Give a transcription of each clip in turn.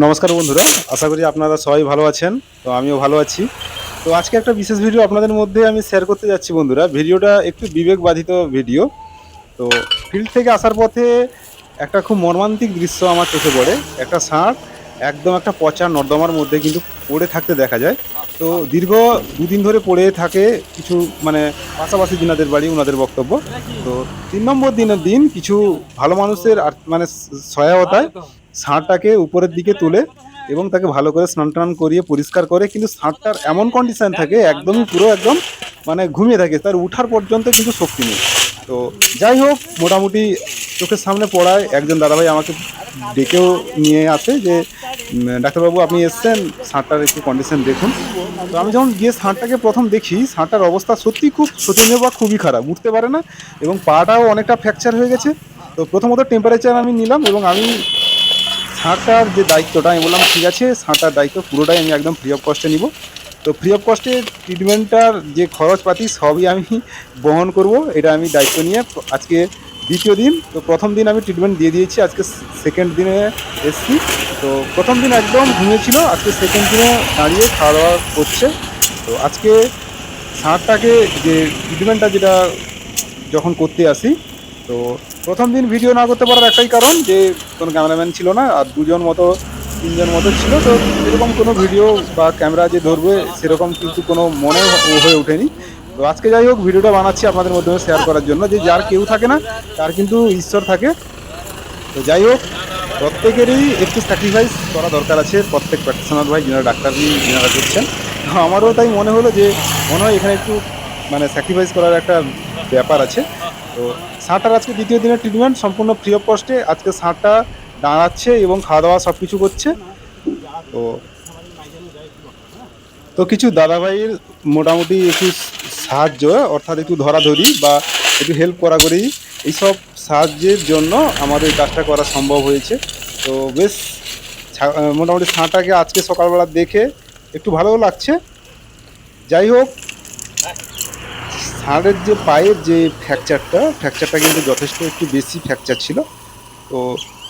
নমস্কার বন্ধুরা, আশা করি আপনারা সবাই ভালো আছেন, তো আমিও ভালো আছি। তো আজকে একটা বিশেষ ভিডিও আপনাদের মধ্যে আমি শেয়ার করতে যাচ্ছি বন্ধুরা ভিডিওটা একটু বিবেকবাধিত ভিডিও তো ফিল্ড থেকে আসার পথে একটা খুব মর্মান্তিক দৃশ্য আমার চোখে পড়ে, একটা ষাঁড়, একদম একটা পচা নর্দমার মধ্যে কিন্তু পড়ে থাকতে দেখা যায়। তো দীর্ঘ দুদিন ধরে পড়ে থাকে কিছু মানে পাশাপাশি দিনাদের বাড়ি ওনাদের বক্তব্য। তো তিন নম্বর দিনের দিন কিছু ভালো মানুষের মানে সহায়তায় ষাঁড়টাকে উপরের দিকে তুলে এবং তাকে ভালো করে স্নান টান করিয়ে পরিষ্কার করে, কিন্তু ষাঁড়টার এমন কন্ডিশন থাকে, একদমই পুরো একদম মানে ঘুমিয়ে থাকে, তার উঠার পর্যন্ত কিন্তু শক্তি নেই। তো যাই হোক, মোটামুটি চোখের সামনে পড়ায় একজন দাদাভাই আমাকে ডেকেও নিয়ে আসে যে ডাক্তারবাবু আপনি এসছেন ষাঁড়টার একটু কন্ডিশন দেখুন। তো আমি যখন গিয়ে ষাঁড়টাকে প্রথম দেখি ষাঁড়টার অবস্থা সত্যি খুব শোচনীয় বা খুবই খারাপ, উঠতে পারে না এবং পাটাও অনেকটা ফ্র্যাকচার হয়ে গেছে। তো প্রথমত টেম্পারেচার আমি নিলাম এবং আমি ষাঁড়টার যে দায়িত্বটা, আমি বললাম ঠিক আছে ষাঁড়টার দায়িত্ব পুরোটাই আমি একদম ফ্রি অফ কস্টে নিব। তো ফ্রি অফ কস্টে ট্রিটমেন্টটার যে খরচপাতি, সবই আমি বহন করব, এটা আমি দায়িত্ব নিয়ে আজকে দ্বিতীয় দিন, তো প্রথম দিন আমি ট্রিটমেন্ট দিয়ে দিয়েছি, আজকে সেকেন্ড দিনে এসছি। তো প্রথম দিন একদম ঘুমিয়েছিল, আজকে সেকেন্ড দিনে দাঁড়িয়ে খাওয়া দাওয়া করছে। তো আজকে ষাঁড়টাকে যে ট্রিটমেন্টটা যেটা যখন করতে আসি তো প্রথম দিন ভিডিও না করতে পারার একটাই কারণ যে কোনো ক্যামেরাম্যান ছিল না আর দুজন মতো, তিনজন মতো ছিল, তো এরকম কোনো ভিডিও বা ক্যামেরা যে ধরবে সেরকম কিন্তু কোনো মনে হয়ে ওঠেনি। তো আজকে যাই হোক ভিডিওটা বানাচ্ছি আপনাদের মাধ্যমে শেয়ার করার জন্য যে যার কেউ থাকে না, তার কিন্তু ঈশ্বর থাকে। তো যাই হোক, প্রত্যেকেরই একটু স্যাক্রিফাইস করা দরকার আছে। প্রত্যেক প্র্যাকটিশনার ভাই যারা ডাক্তার যারা করছেন। আমারও তাই মনে হলো যে মনে হয় এখানে একটু মানে স্যাক্রিফাইস করার একটা ব্যাপার আছে। তো ষাঁড়টার আজকে দ্বিতীয় দিনের ট্রিটমেন্ট সম্পূর্ণ ফ্রি অফ কস্টে আজকে ষাঁড়টা দাঁড়াচ্ছে এবং খাওয়া দাওয়া সব কিছু করছে। তো তো কিছু দাদাভাইয়ের মোটামুটি একটু সাহায্য, অর্থাৎ একটু ধরাধরি বা একটু হেল্প করা করেই এইসব সাহায্যের জন্য আমাদের কাজটা করা সম্ভব হয়েছে। তো বেশ মোটামুটি ষাঁড়টাকে আজকে সকালবেলা দেখে একটু ভালোও লাগছে। যাই হোক ষাঁড়ের যে পায়ের যে ফ্র্যাকচারটা ফ্র্যাকচারটা কিন্তু যথেষ্ট একটু বেশি ফ্র্যাকচার ছিল। তো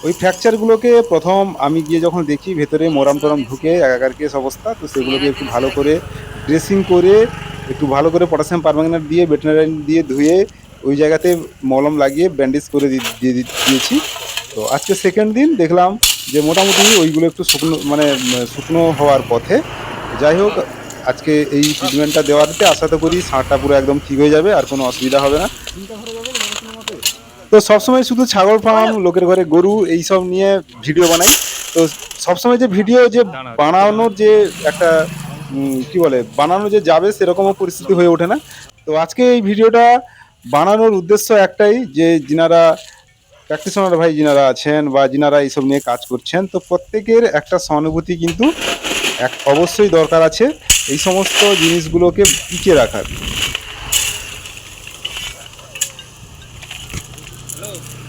ওই ফ্র্যাকচারগুলোকে প্রথম আমি গিয়ে যখন দেখি, ভেতরে মোরাম টোরাম ঢুকে একাকার কেস অবস্থা, তো সেগুলোকে একটু ভালো করে ড্রেসিং করে, একটু ভালো করে পটাশিয়াম পারম্যাঙ্গানেট দিয়ে ভেটেনারি দিয়ে ধুয়ে, ওই জায়গাতে মলম লাগিয়ে ব্যান্ডেজ করে দিয়ে দিয়েছি। তো আজকে সেকেন্ড দিন দেখলাম যে মোটামুটি ওইগুলো একটু শুকনো মানে শুকনো হওয়ার পথে। যাই হোক আজকে এই ট্রিটমেন্টটা দেওয়াতে আশা তো করি ষাঁড়টা পুরো একদম ঠিক হয়ে যাবে, আর কোনো অসুবিধা হবে না। তো সবসময় শুধু ছাগল ফার্ম, লোকের ঘরে গরু এইসব নিয়ে ভিডিও বানাই। তো সবসময় যে ভিডিও যে বানানোর যে একটা কি বলে, বানানো যে যাবে সেরকমও পরিস্থিতি হয়ে ওঠে না। তো আজকে এই ভিডিওটা বানানোর উদ্দেশ্য একটাই, যে যিনারা প্র্যাকটিশনার ভাই যিনারা আছেন বা যিনারা এইসব নিয়ে কাজ করছেন, তো প্রত্যেকের একটা সহানুভূতি কিন্তু এক অবশ্যই দরকার আছে। এই সমস্ত জিনিসগুলোকে টিকে রাখার।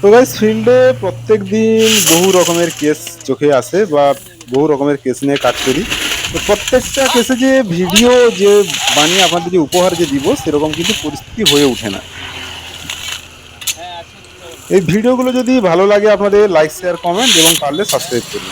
তো গাইস ফিল্ডে প্রত্যেক দিন বহু রকমের কেস চোখে আসে বা বহু রকমের কেস নিয়ে কাজ করি। তো প্রত্যেকটা কেসে যে ভিডিও যে বানিয়ে আপনাদের যে উপহার যে দিব, সেরকম কিন্তু পরিস্থিতি হয়ে ওঠে না। এই ভিডিওগুলো যদি ভালো লাগে আপনাদের লাইক শেয়ার কমেন্ট এবং পারলে সাবস্ক্রাইব করুন।